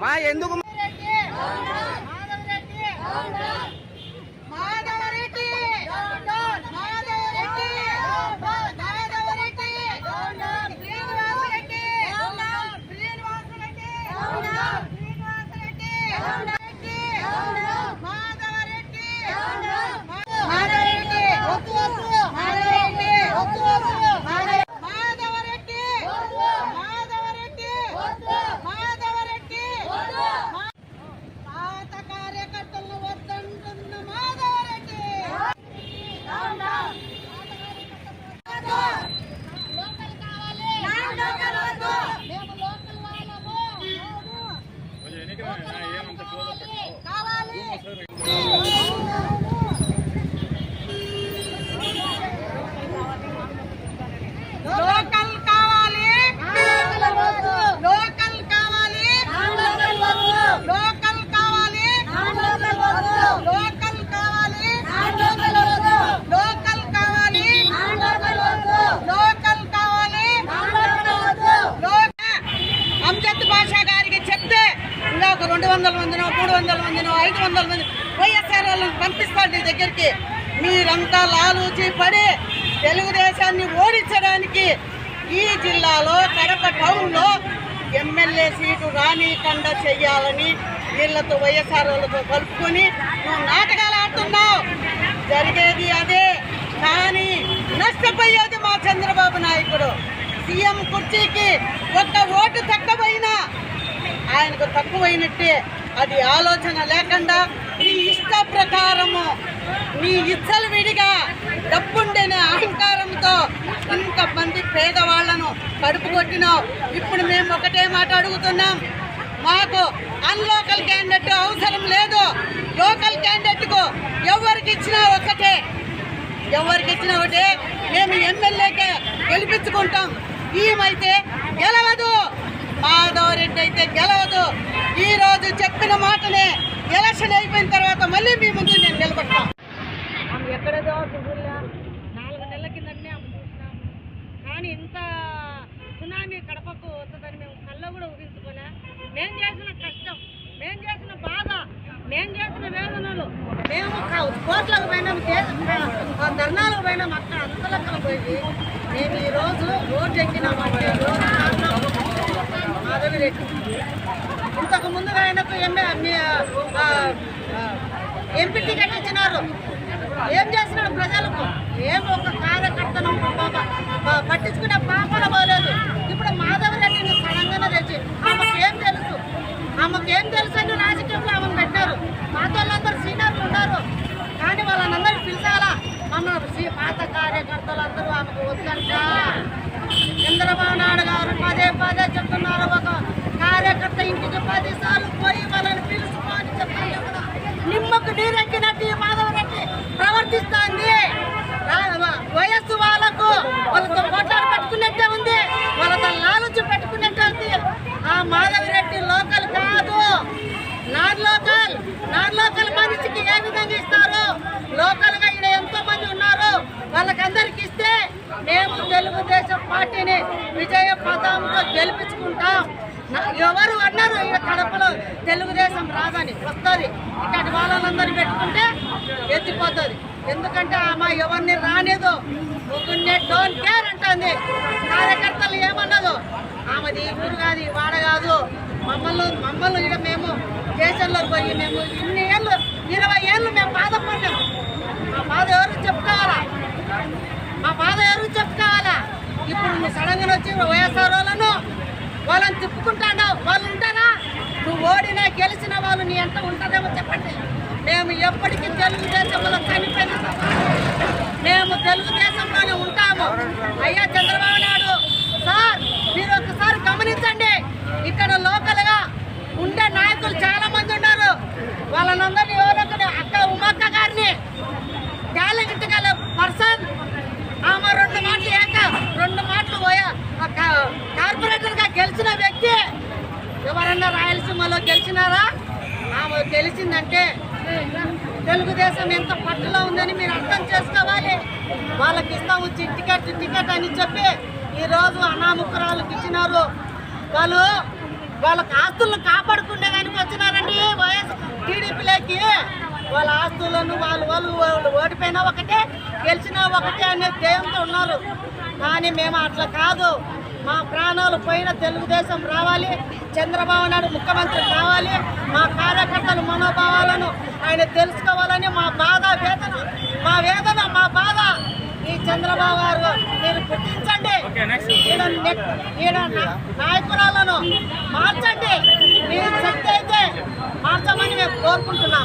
మా ఎందుకు రెడ్డి మాధవరెడ్డి మాధవరెడ్డి మాధవరెడ్డి మాధవరెడ్డి శ్రీనివాసరెడ్డి శ్రీనివాసరెడ్డి శ్రీనివాసరెడ్డి మాధవరెడ్డి మాధవరెడ్డి వద్దు వద్దు మాధవరెడ్డి వద్దు వద్దు మాధవరెడ్డి మాధవరెడ్డి మాధవరెడ్డి పాత కార్యకర్తలను వద్దంటున్న మాధవరెడ్డి లోకల్ కావాలి లోకల్ వద్దు మేము లోకల్ వాళ్ళము కావాలి లోకల్ కావాలి లోకల్ కావాలి లోకల్ కావాలి లోకల్ కావాలి లోకల్ కావాలి లోకల్ కావాలి లోక అంజద్ బాషా గారికి చెప్తే ఇంకా ఒక రెండు వందల మందినో మూడు వందల మందినో ఐదు వందల మంది వైఎస్ఆర్ వాళ్ళని పంపిస్తారు నీ దగ్గరికి. మీరంతా లాలూచి పడి తెలుగుదేశాన్ని ఓడించడానికి ఈ జిల్లాలో కడప టౌన్లో ఎమ్మెల్యే సీటు రానీకుండా చెయ్యాలని వీళ్ళతో వైఎస్ఆర్ వాళ్ళతో కలుపుకొని నువ్వు నాటకాలు ఆడుతున్నావు. జరిగేది అదే. కానీ నష్టపోయేది మా చంద్రబాబు నాయకుడు. సీఎం కుర్చీకి ఒక్క ఓటు తక్కువైనా ఆయనకు తక్కువైనట్టే అది ఆలోచన లేకుండా నీ ఇష్ట ప్రకారము నీ ఇచ్చలు విడిగా డబ్బుండేనే అహంకారంతో ఇంతమంది పేదవాళ్ళను కడుపు కొట్టినావు. ఇప్పుడు మేము ఒకటే మాట అడుగుతున్నాం. మాకు అన్లోకల్ క్యాండిడేట్ అవసరం లేదు. లోకల్ క్యాండిడేట్కు ఎవరికి ఇచ్చినా ఒకటే ఎవరికి ఇచ్చినా ఒకటే. మేము ఎమ్మెల్యేకే గెలిపించుకుంటాం. ఈమైతే గెలవదు. మాధవరెడ్డి అయితే గెలవదు. ఈరోజు చెప్పిన మాటనే ఎలక్షన్ అయిపోయిన తర్వాత మళ్ళీ మీ ముందు నేను నిలబడతాం. ఎక్కడదో నాలుగు నెలల కిందనే ఆమె చూసినాము కానీ ఇంత సునామీ కడపకు వస్తుందని మేము కళ్ళ కూడా ఊహించుకోలే. మేము చేసిన కష్టం మేము చేసిన బాధ మేము చేసిన వేదనలు మేము కోట్లకు పోయినాం ధర్నాలకు పోయినాం అక్కడ అంతలక్కలు పోయి మేము ఈరోజు రోడ్డు ఎక్కినామంటే ఇంతకు ముందుగా ఆయనకు ఎంఏ ఎంపీ టికెట్ ఇచ్చినారు ఏం చేస్తున్నాడు ప్రజలకు? ఏం ఒక కార్యకర్తను పట్టించుకునే పాపన పోలేదు. ఇప్పుడు మాధవరెడ్డిని సడన్గానే తెచ్చి ఆమెకు ఏం తెలుసు? ఆమెకు ఏం తెలుసు అని రాజకీయంలో ఆమెను పెట్టారు. పాత సీనియర్లు ఉన్నారు. కానీ వాళ్ళందరూ పిలిచాలా? మన సీ- పాత కార్యకర్తలందరూ ఆమెకు వద్దంటా? పదే చెప్తున్నారు. ఒక కార్యకర్త ఇంటికి పది సార్లు పోయి వాళ్ళని పిలుచుకోని చెప్పండి. కూడా నిమ్మకు నీరెక్కినట్టు ఈ మాధవరెడ్డి ప్రవర్తిస్తోంది. వయస్సు వాళ్ళకు వాళ్ళతో కొట్లాడి పెట్టుకున్నట్టే ఉంది. వాళ్ళతో లాలుచి పెట్టుకున్నట్టే ఉంది. ఆ మాధవిరెడ్డి లోకల్ కాదు. Non local. నాన్ లోకల్ మనిషికి ఏ విధంగా ఇస్తారు? లోకల్గా ఇక్కడ ఎంతో మంది ఉన్నారు. వాళ్ళకందరికి మేము తెలుగుదేశం పార్టీని విజయ పదంతో గెలిపించుకుంటాం. ఎవరు అన్నారు ఇక్కడ కడపలో తెలుగుదేశం రాదని? వస్తుంది ఇక్కడి వాళ్ళందరూ పెట్టుకుంటే ఎత్తిపోతుంది. ఎందుకంటే ఆమె ఎవరిని రానేదో ఒకరిని డోంట్ కేర్ అంటుంది. కార్యకర్తలు ఏమన్నదో? ఆమెది ఊరు కాదు వాడ కాదు. మమ్మల్ని మమ్మల్ని ఇక మేము దేశంలో పోయి మేము ఇన్ని ఏళ్ళు ఇరవై ఏళ్ళు మేము బాధపడ్డాము మా బాధ ఎవరు చెప్పుకోవాలా? మా బాధ ఎవరికి చెప్పుకోవాలా? ఇప్పుడు నువ్వు సడన్గా వచ్చి వైఎస్ఆర్ వాళ్ళను వాళ్ళని తిప్పుకుంటాడా వాళ్ళు ఉంటారా? నువ్వు ఓడినా గెలిచిన వాళ్ళు నీ ఎంత ఉంటుందేమో చెప్పండి. మేము ఎప్పటికీ తెలుగుదేశంలో చనిపోయిన తెలిసిందంటే తెలుగుదేశం ఎంత పట్టులో ఉందని మీరు అర్థం చేసుకోవాలి. వాళ్ళకి ఇస్తాం వచ్చి టికెట్ టికెట్ అని చెప్పి ఈరోజు అనాముకురాలకు ఇచ్చినారు. వాళ్ళు వాళ్ళకి ఆస్తులను కాపాడుకునే దానికి వచ్చినారండి వైఎస్ టీడీపీలోకి వాళ్ళ ఆస్తులను వాళ్ళు వాళ్ళు వాళ్ళు ఓడిపోయినా ఒకటే గెలిచినా ఒకటే అనే ధ్యేయంతో ఉన్నారు. కానీ మేము అట్లా కాదు. మా ప్రాణాలు పోయిన తెలుగుదేశం రావాలి చంద్రబాబు నాయుడు ముఖ్యమంత్రి కావాలి. మా కార్యకర్తల మనోభావాలను ఆయన తెలుసుకోవాలని మా బాధ వేదన మా వేదన మా బాధ. ఈ చంద్రబాబు గారు మీరు గుర్తించండి. ఈయన నాయకురాలను మార్చండి. మీరు శక్తి అయితే మార్చమని మేము కోరుకుంటున్నాం.